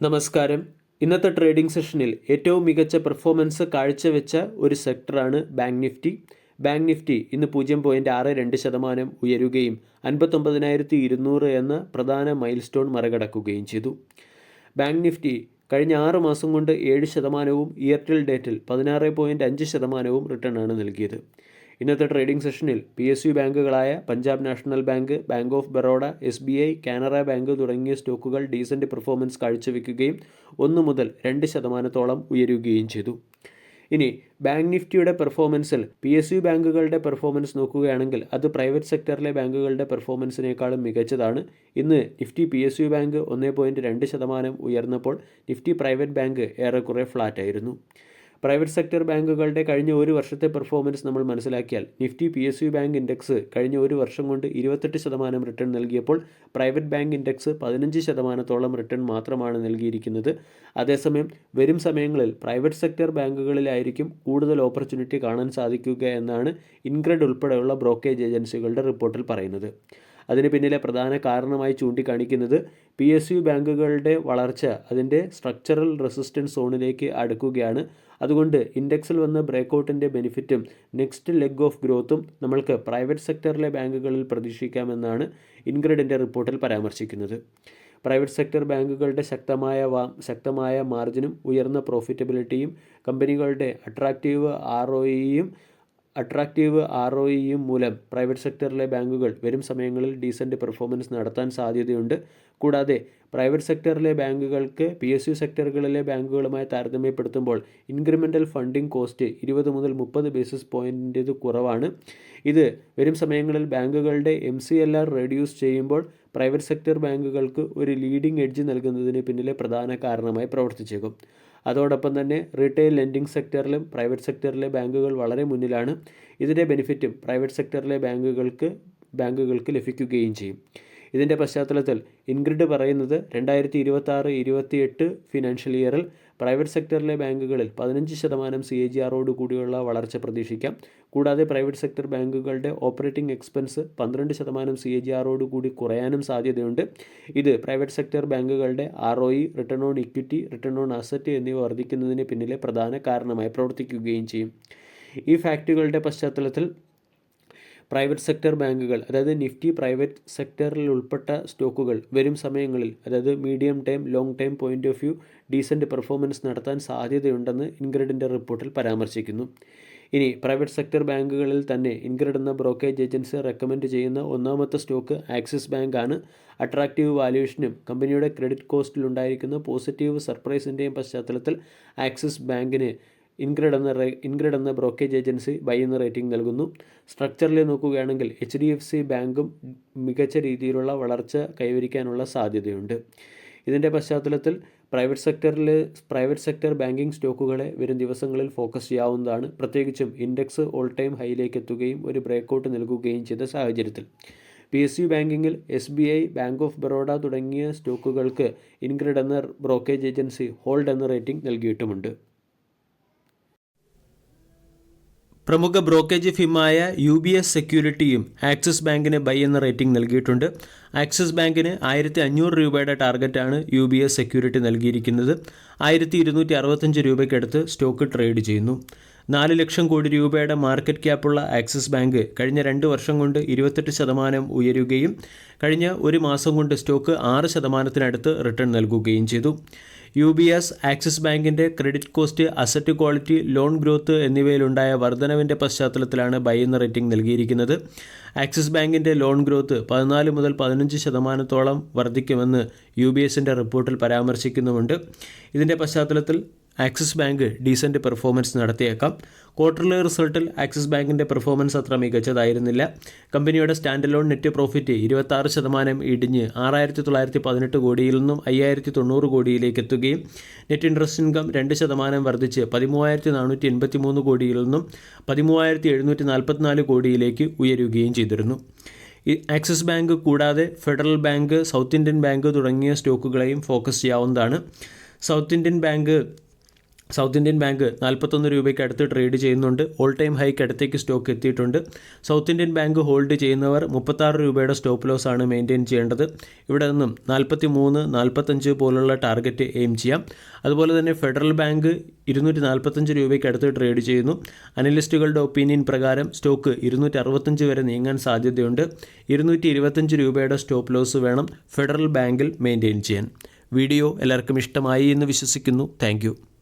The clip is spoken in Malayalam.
നമസ്കാരം. ഇന്നത്തെ ട്രേഡിംഗ് സെഷനിൽ ഏറ്റവും മികച്ച പെർഫോമൻസ് കാഴ്ചവെച്ച ഒരു സെക്ടറാണ് ബാങ്ക് നിഫ്റ്റി. ബാങ്ക് നിഫ്റ്റി ഇന്ന് പൂജ്യം പോയിന്റ് ആറ് രണ്ട് ശതമാനം ഉയരുകയും അൻപത്തൊമ്പതിനായിരത്തി ഇരുന്നൂറ് എന്ന പ്രധാന മൈൽ സ്റ്റോൺ മറികടക്കുകയും ചെയ്തു. ബാങ്ക് നിഫ്റ്റി കഴിഞ്ഞ ആറ് മാസം കൊണ്ട് ഏഴ് ശതമാനവും ഇയർ ടിൽ ഡേറ്റിൽ പതിനാറ് പോയിന്റ് അഞ്ച് ശതമാനവും റിട്ടേൺ ആണ് നൽകിയത്. ഇന്നത്തെ ട്രേഡിംഗ് സെഷനിൽ P S U ബാങ്കുകളായ Punjab National Bank Bank of Baroda S B I Canara Bank തുടങ്ങിയ സ്റ്റോക്കുകൾ ഡീസന്റ് പെർഫോമൻസ് കാഴ്ചവെക്കുകയും ഒന്ന് മുതൽ രണ്ട് ശതമാനത്തോളം ഉയരുകയും ചെയ്തു. ഇനി ബാങ്ക് നിഫ്റ്റിയുടെ പെർഫോമൻസിൽ പി എസ് യു ബാങ്കുകളുടെ പെർഫോമൻസ് നോക്കുകയാണെങ്കിൽ അത് പ്രൈവറ്റ് സെക്ടറിലെ ബാങ്കുകളുടെ പെർഫോമൻസിനേക്കാളും മികച്ചതാണ്. ഇന്ന് Nifty P S U bank ഒന്ന് പോയിന്റ് രണ്ട് ശതമാനം ഉയർന്നപ്പോൾ നിഫ്റ്റി പ്രൈവറ്റ് ബാങ്ക് ഏറെക്കുറെ ഫ്ലാറ്റ് ആയിരുന്നു പ്രൈവറ്റ് സെക്ടർ ബാങ്കുകളുടെ കഴിഞ്ഞ ഒരു വർഷത്തെ പെർഫോമൻസ് നമ്മൾ മനസ്സിലാക്കിയാൽ Nifty P S U bank index കഴിഞ്ഞ ഒരു വർഷം കൊണ്ട് ഇരുപത്തെട്ട് ശതമാനം റിട്ടേൺ നൽകിയപ്പോൾ പ്രൈവറ്റ് ബാങ്ക് ഇൻഡെക്സ് പതിനഞ്ച് ശതമാനത്തോളം റിട്ടേൺ മാത്രമാണ് നൽകിയിരിക്കുന്നത്. അതേസമയം വരും സമയങ്ങളിൽ പ്രൈവറ്റ് സെക്ടർ ബാങ്കുകളിലായിരിക്കും കൂടുതൽ ഓപ്പർച്യൂണിറ്റി കാണാൻ സാധിക്കുക എന്നാണ് ഇൻഗ്രഡ് ഉൾപ്പെടെയുള്ള ബ്രോക്കേജ് ഏജൻസികളുടെ റിപ്പോർട്ടിൽ പറയുന്നത്. അതിന് പിന്നിലെ പ്രധാന കാരണമായി ചൂണ്ടിക്കാണിക്കുന്നത് പി എസ് യു ബാങ്കുകളുടെ വളർച്ച അതിന്റെ സ്ട്രക്ചറൽ റെസിസ്റ്റൻസ് സോണിലേക്ക് അടുക്കുകയാണ്. അതുകൊണ്ട് ഇൻഡെക്സിൽ വന്ന ബ്രേക്കൗട്ടിന്റെ ബെനിഫിറ്റും നെക്സ്റ്റ് ലെഗ് ഓഫ് ഗ്രോത്തും നമ്മൾക്ക് പ്രൈവറ്റ് സെക്ടറിലെ ബാങ്കുകളിൽ പ്രതീക്ഷിക്കാമെന്നാണ് ഇൻഗ്രഡിന്റെ റിപ്പോർട്ടിൽ പരാമർശിക്കുന്നത്. പ്രൈവറ്റ് സെക്ടർ ബാങ്കുകളുടെ ശക്തമായ ശക്തമായ മാർജിനും ഉയർന്ന പ്രോഫിറ്റബിലിറ്റിയും കമ്പനികളുടെ അട്രാക്റ്റീവ് ആർ ഒ ഇയും അട്രാക്റ്റീവ് ആർ ഒ ഇയും മൂലം പ്രൈവറ്റ് സെക്ടറിലെ ബാങ്കുകൾ വരും സമയങ്ങളിൽ ഡീസന്റ് പെർഫോമൻസ് നടത്താൻ സാധ്യതയുണ്ട്. കൂടാതെ പ്രൈവറ്റ് സെക്ടറിലെ ബാങ്കുകൾക്ക് പി എസ് യു സെക്ടറുകളിലെ ബാങ്കുകളുമായി താരതമ്യപ്പെടുത്തുമ്പോൾ ഇൻക്രിമെന്റൽ ഫണ്ടിംഗ് കോസ്റ്റ് ഇരുപത് മുതൽ മുപ്പത് ബേസിസ് പോയിന്റേത് കുറവാണ്. ഇത് വരും സമയങ്ങളിൽ ബാങ്കുകളുടെ M C L R reduce ചെയ്യുമ്പോൾ പ്രൈവറ്റ് സെക്ടർ ബാങ്കുകൾക്ക് ഒരു ലീഡിംഗ് എഡ്ജ് നൽകുന്നതിന് പിന്നിലെ പ്രധാന കാരണമായി പ്രവർത്തിച്ചേക്കും. അതോടൊപ്പം തന്നെ റീറ്റെയിൽ ലെൻഡിംഗ് സെക്ടറിലും പ്രൈവറ്റ് സെക്ടറിലെ ബാങ്കുകൾ വളരെ മുന്നിലാണ്. ഇതിന്റെ ബെനിഫിറ്റും പ്രൈവറ്റ് സെക്ടറിലെ ബാങ്കുകൾക്ക് ബാങ്കുകൾക്ക് ലഭിക്കുകയും ചെയ്യും. ഇതിന്റെ പശ്ചാത്തലത്തിൽ ഇൻഗ്രിഡ് പറയുന്നത് രണ്ടായിരത്തി ഇരുപത്തി ആറ് ഇരുപത്തിയെട്ട് ഫിനാൻഷ്യൽ ഇയറിൽ പ്രൈവറ്റ് സെക്ടറിലെ ബാങ്കുകളിൽ പതിനഞ്ച് ശതമാനം സി എ ജി ആറോട് കൂടിയുള്ള വളർച്ച പ്രതീക്ഷിക്കാം. കൂടാതെ പ്രൈവറ്റ് സെക്ടർ ബാങ്കുകളുടെ ഓപ്പറേറ്റിംഗ് എക്സ്പെൻസ് പന്ത്രണ്ട് ശതമാനം സി എ ജി ആറോട് കൂടി കുറയാനും സാധ്യതയുണ്ട്. ഇത് പ്രൈവറ്റ് സെക്ടർ ബാങ്കുകളുടെ R O E return on equity return on asset എന്നിവ വർദ്ധിക്കുന്നതിന് പിന്നിലെ പ്രധാന കാരണമായി പ്രവർത്തിക്കുകയും ചെയ്യും. ഈ ഫാക്റ്റുകളുടെ പശ്ചാത്തലത്തിൽ പ്രൈവറ്റ് സെക്ടർ ബാങ്കുകൾ അതായത് നിഫ്റ്റി പ്രൈവറ്റ് സെക്ടറിൽ ഉൾപ്പെട്ട സ്റ്റോക്കുകൾ വരും സമയങ്ങളിൽ അതായത് medium time long time point of view decent performance നടത്താൻ സാധ്യതയുണ്ടെന്ന് ഇൻഗ്രഡിന്റെ റിപ്പോർട്ടിൽ പരാമർശിക്കുന്നു. ഇനി പ്രൈവറ്റ് സെക്ടർ ബാങ്കുകളിൽ തന്നെ ഇൻഗ്രഡ് എന്ന ബ്രോക്കേജ് ഏജൻസി റെക്കമെൻഡ് ചെയ്യുന്ന ഒന്നാമത്തെ സ്റ്റോക്ക് ആക്സിസ് ബാങ്ക് ആണ്. അട്രാക്റ്റീവ് വാല്യൂഷനും കമ്പനിയുടെ ക്രെഡിറ്റ് കോസ്റ്റിലുണ്ടായിരിക്കുന്ന പോസിറ്റീവ് സർപ്രൈസിന്റെയും പശ്ചാത്തലത്തിൽ ആക്സിസ് ബാങ്കിന് ഇൻഗ്രഡ് എന്ന ഇൻഗ്രിഡ് എന്ന ബ്രോക്കേജ് ഏജൻസി ബൈ എന്ന റേറ്റിംഗ് നൽകുന്നു. സ്ട്രക്ചറിൽ നോക്കുകയാണെങ്കിൽ എച്ച് ഡി എഫ് സി ബാങ്കും മികച്ച രീതിയിലുള്ള വളർച്ച കൈവരിക്കാനുള്ള സാധ്യതയുണ്ട്. ഇതിന്റെ പശ്ചാത്തലത്തിൽ പ്രൈവറ്റ് സെക്ടറിൽ പ്രൈവറ്റ് സെക്ടർ ബാങ്കിംഗ് സ്റ്റോക്കുകളെ വരും ദിവസങ്ങളിൽ ഫോക്കസ് ചെയ്യാവുന്നതാണ്. പ്രത്യേകിച്ചും ഇൻഡെക്സ് ഓൾ ടൈം ഹൈയിലേക്ക് എത്തുകയും ഒരു ബ്രേക്കൗട്ട് നൽകുകയും ചെയ്ത സാഹചര്യത്തിൽ. P S U ബാങ്കിങ്ങിൽ S B I bank of Baroda തുടങ്ങിയ സ്റ്റോക്കുകൾക്ക് ഇൻഗ്രിഡ് എന്ന ബ്രോക്കേജ് ഏജൻസി ഹോൾഡ് എന്ന റേറ്റിംഗ് നൽകിയിട്ടുമുണ്ട്. പ്രമുഖ ബ്രോക്കേജ് ഫിമായ യു ബി എസ് സെക്യൂരിറ്റിയും ആക്സിസ് ബാങ്കിന് ബൈ എന്ന റേറ്റിംഗ് നൽകിയിട്ടുണ്ട്. ആക്സിസ് ബാങ്കിന് ആയിരത്തി അഞ്ഞൂറ് രൂപയുടെ ടാർഗറ്റാണ് യു ബി എസ് സെക്യൂരിറ്റി നൽകിയിരിക്കുന്നത്. ആയിരത്തി ഇരുന്നൂറ്റി അറുപത്തഞ്ച് രൂപയ്ക്കടുത്ത് സ്റ്റോക്ക് ട്രേഡ് ചെയ്യുന്നു. നാല് ലക്ഷം കോടി രൂപയുടെ മാർക്കറ്റ് ക്യാപ്പുള്ള ആക്സിസ് ബാങ്ക് കഴിഞ്ഞ രണ്ട് വർഷം കൊണ്ട് ഇരുപത്തെട്ട് ശതമാനം ഉയരുകയും കഴിഞ്ഞ ഒരു മാസം കൊണ്ട് സ്റ്റോക്ക് ആറ് ശതമാനത്തിനടുത്ത് റിട്ടേൺ നൽകുകയും ചെയ്തു. യു ബി എസ് ആക്സിസ് ബാങ്കിന്റെ credit cost asset quality loan growth എന്നിവയിലുണ്ടായ വർധനവിന്റെ പശ്ചാത്തലത്തിലാണ് ബൈ എന്ന റേറ്റിംഗ് നൽകിയിരിക്കുന്നത്. ആക്സിസ് ബാങ്കിന്റെ ലോൺ ഗ്രോത്ത് പതിനാല് മുതൽ പതിനഞ്ച് ശതമാനത്തോളം വർദ്ധിക്കുമെന്ന് യു ബി എസിന്റെ റിപ്പോർട്ടിൽ പരാമർശിക്കുന്നുമുണ്ട്. ഇതിന്റെ പശ്ചാത്തലത്തിൽ ആക്സിസ് ബാങ്ക് ഡീസന്റ് പെർഫോമൻസ് നടത്തിയേക്കാം. ക്വാർട്ടർലി റിസൾട്ടിൽ ആക്സിസ് ബാങ്കിന്റെ പെർഫോമൻസ് അത്ര മികച്ചതായിരുന്നില്ല. കമ്പനിയുടെ സ്റ്റാൻഡ് ലോൺ നെറ്റ് പ്രോഫിറ്റ് ഇരുപത്താറ് ശതമാനം ഇടിഞ്ഞ് ആറായിരത്തി തൊള്ളായിരത്തി പതിനെട്ട് കോടിയിൽ നിന്നും അയ്യായിരത്തി തൊണ്ണൂറ് കോടിയിലേക്ക് എത്തുകയും നെറ്റ് ഇൻട്രസ്റ്റ് ഇൻകം രണ്ട് ശതമാനം വർദ്ധിച്ച് പതിമൂവായിരത്തി നാനൂറ്റി എൺപത്തി മൂന്ന് കോടിയിൽ നിന്നും പതിമൂവായിരത്തി എഴുന്നൂറ്റി നാൽപ്പത്തിനാല് കോടിയിലേക്ക് ഉയരുകയും ചെയ്തിരുന്നു. ആക്സിസ് ബാങ്ക് കൂടാതെ federal bank South Indian Bank തുടങ്ങിയ സ്റ്റോക്കുകളെയും ഫോക്കസ് ചെയ്യാവുന്നതാണ്. South Indian Bank South Indian Bank നാൽപ്പത്തൊന്ന് രൂപയ്ക്ക് അടുത്ത് ട്രേഡ് ചെയ്യുന്നുണ്ട്. ഓൾ ടൈം ഹൈക്ക് അടുത്തേക്ക് സ്റ്റോക്ക് എത്തിയിട്ടുണ്ട്. സൗത്ത് ഇന്ത്യൻ ബാങ്ക് ഹോൾഡ് ചെയ്യുന്നവർ മുപ്പത്താറ് രൂപയുടെ സ്റ്റോപ്പ് ലോസ് ആണ് മെയിന്റെയിൻ ചെയ്യേണ്ടത്. ഇവിടെ നിന്നും നാൽപ്പത്തി മൂന്ന് നാൽപ്പത്തഞ്ച് പോലുള്ള ടാർഗറ്റ് എയിം ചെയ്യാം. അതുപോലെ തന്നെ ഫെഡറൽ ബാങ്ക് ഇരുന്നൂറ്റി നാൽപ്പത്തഞ്ച് രൂപയ്ക്ക് അടുത്ത് ട്രേഡ് ചെയ്യുന്നു. അനലിസ്റ്റുകളുടെ ഒപ്പീനിയൻ പ്രകാരം സ്റ്റോക്ക് ഇരുന്നൂറ്റി അറുപത്തഞ്ച് വരെ നീങ്ങാൻ സാധ്യതയുണ്ട്. ഇരുന്നൂറ്റി ഇരുപത്തഞ്ച് രൂപയുടെ സ്റ്റോപ്പ് ലോസ് വേണം ഫെഡറൽ ബാങ്കിൽ മെയിന്റെയിൻ ചെയ്യാൻ. വീഡിയോ എല്ലാവർക്കും ഇഷ്ടമായി എന്ന് വിശ്വസിക്കുന്നു. താങ്ക്